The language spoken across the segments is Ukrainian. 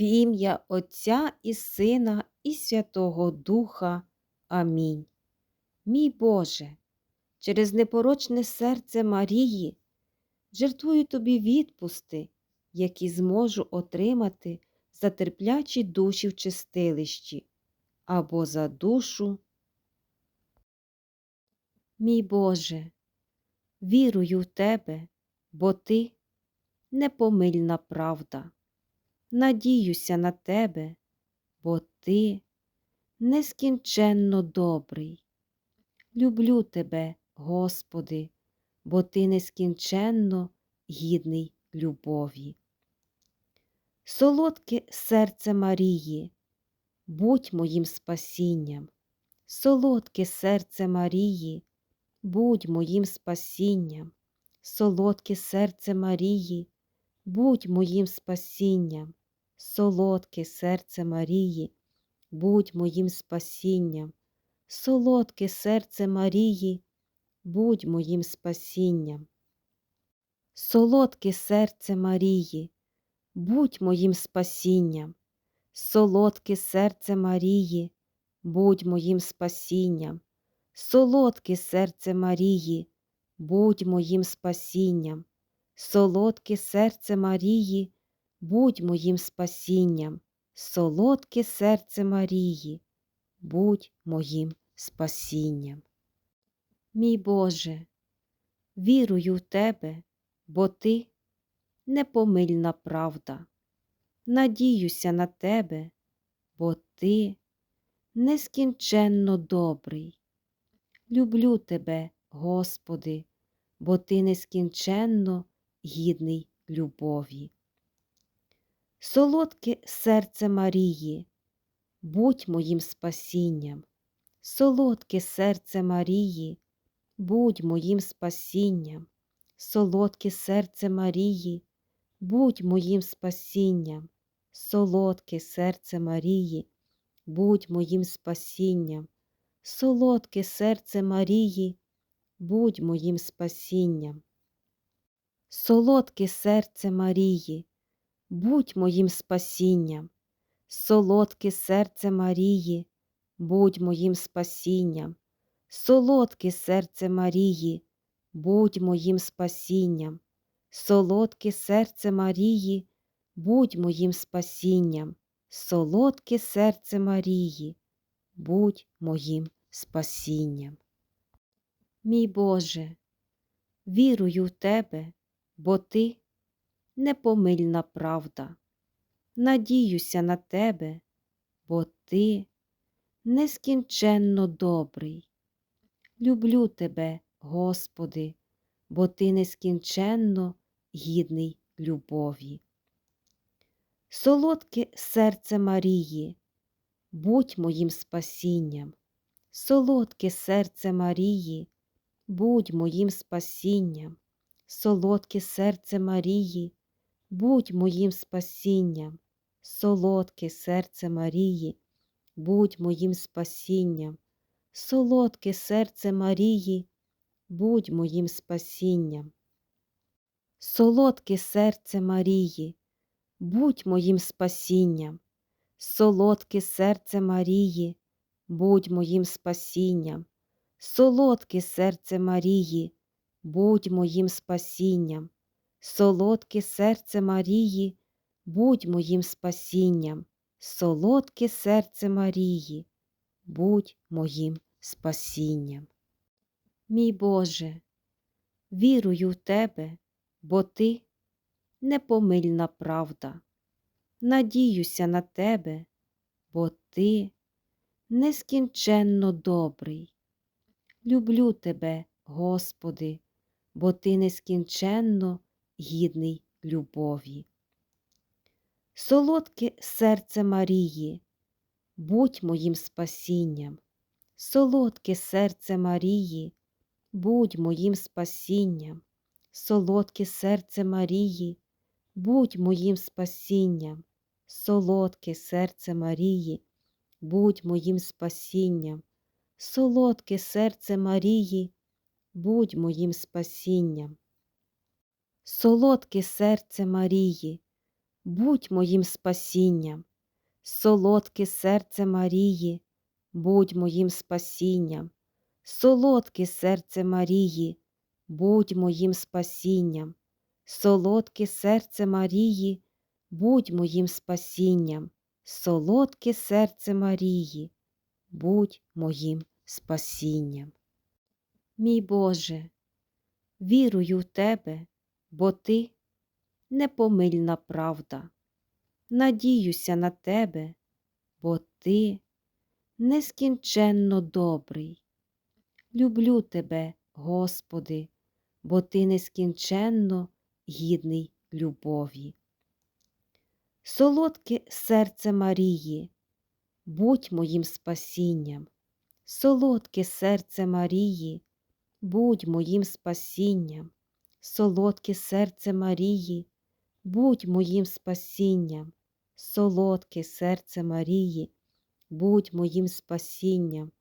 В ім'я Отця і Сина, і Святого Духа. Амінь. Мій Боже, через непорочне серце Марії жертвую Тобі відпусти, які зможу отримати за терплячі душі в чистилищі або за душу. Мій Боже, вірую в Тебе, бо Ти непомильна правда. Надіюся на Тебе, бо Ти нескінченно добрий. Люблю Тебе, Господи, бо Ти нескінченно гідний любові. Солодке серце Марії, будь моїм спасінням, солодке серце Марії, будь моїм спасінням, солодке серце Марії, будь моїм спасінням, солодке серце Марії, будь моїм спасінням, солодке серце Марії, будь моїм спасінням. Солодке серце Марії, будь моїм спасінням, солодке серце Марії, будь моїм спасінням, солодке серце Марії, будь моїм спасінням, солодке серце Марії, будь моїм спасінням, солодке серце Марії, будь моїм спасінням. Мій Боже, вірую в Тебе, бо Ти непомильна правда. Надіюся на Тебе, бо Ти нескінченно добрий. Люблю Тебе, Господи, бо Ти нескінченно гідний любові. Солодке серце Марії, будь моїм спасінням, солодке серце Марії, будь моїм спасінням, солодке серце Марії, будь моїм спасінням, солодке серце Марії, будь моїм спасінням, солодке серце Марії, будь моїм спасінням. Солодке серце Марії, будь моїм спасінням, солодке серце Марії, будь моїм спасінням, солодке серце Марії, будь моїм спасінням, солодке серце Марії, будь моїм спасінням, солодке серце Марії, будь моїм спасінням. Мій Боже, вірую в Тебе, бо Ти непомильна правда. Надіюся на Тебе, бо Ти нескінченно добрий. Люблю Тебе, Господи, бо Ти нескінченно гідний любові. Солодке серце Марії, будь моїм спасінням, солодке серце Марії, будь моїм спасінням, солодке серце Марії, будь моїм спасінням, солодке серце Марії, будь моїм спасінням, солодке серце Марії, будь моїм спасінням. Солодке серце Марії, будь моїм спасінням, солодке серце Марії, будь моїм спасінням, солодке серце Марії, будь моїм спасінням, солодке серце Марії, будь моїм спасінням, солодке серце Марії, будь моїм спасінням. Мій Боже, вірую в Тебе, бо Ти непомильна правда. Надіюся на Тебе, бо Ти нескінченно добрий. Люблю Тебе, Господи, бо Ти нескінченно гідний любові. Солодке серце Марії, будь моїм спасінням, солодке серце Марії, будь моїм спасінням, солодке серце Марії, будь моїм спасінням, солодке серце Марії, будь моїм спасінням, солодке серце Марії, будь моїм спасінням. Солодке серце Марії, будь моїм спасінням, солодке серце Марії, будь моїм спасінням, солодке серце Марії, будь моїм спасінням, солодке серце Марії, будь моїм спасінням, солодке серце Марії, будь моїм спасінням. Мій Боже, вірую в Тебе, бо Ти непомильна правда. Надіюся на Тебе, бо Ти нескінченно добрий. Люблю Тебе, Господи, бо Ти нескінченно гідний любові. Солодке серце Марії, будь моїм спасінням, солодке серце Марії, будь моїм спасінням, солодке серце Марії, будь моїм спасінням, солодке серце Марії, будь моїм спасінням,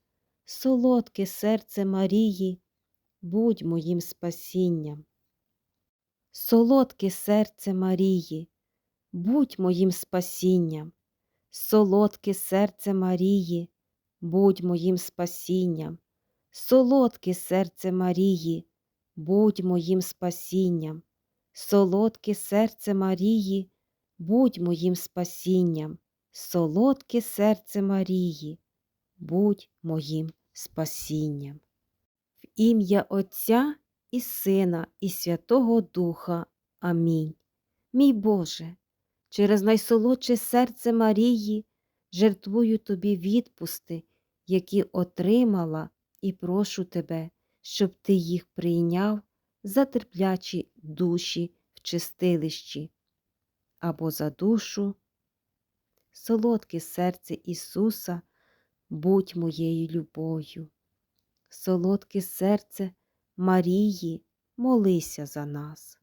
солодке серце Марії, будь моїм спасінням. Солодке серце Марії, будь моїм спасінням, солодке серце Марії, будь моїм спасінням, солодке серце Марії, будь моїм спасінням, солодке серце Марії, будь моїм спасінням, солодке серце Марії, будь моїм спасінням. В ім'я Отця і Сина, і Святого Духа. Амінь. Мій Боже, через найсолодше серце Марії жертвую Тобі відпусти, які отримала, і прошу Тебе, щоб Ти їх прийняв за терплячі душі в чистилищі, або за душу, солодке серце Ісуса, будь моєю любов'ю. Солодке серце Марії, молися за нас.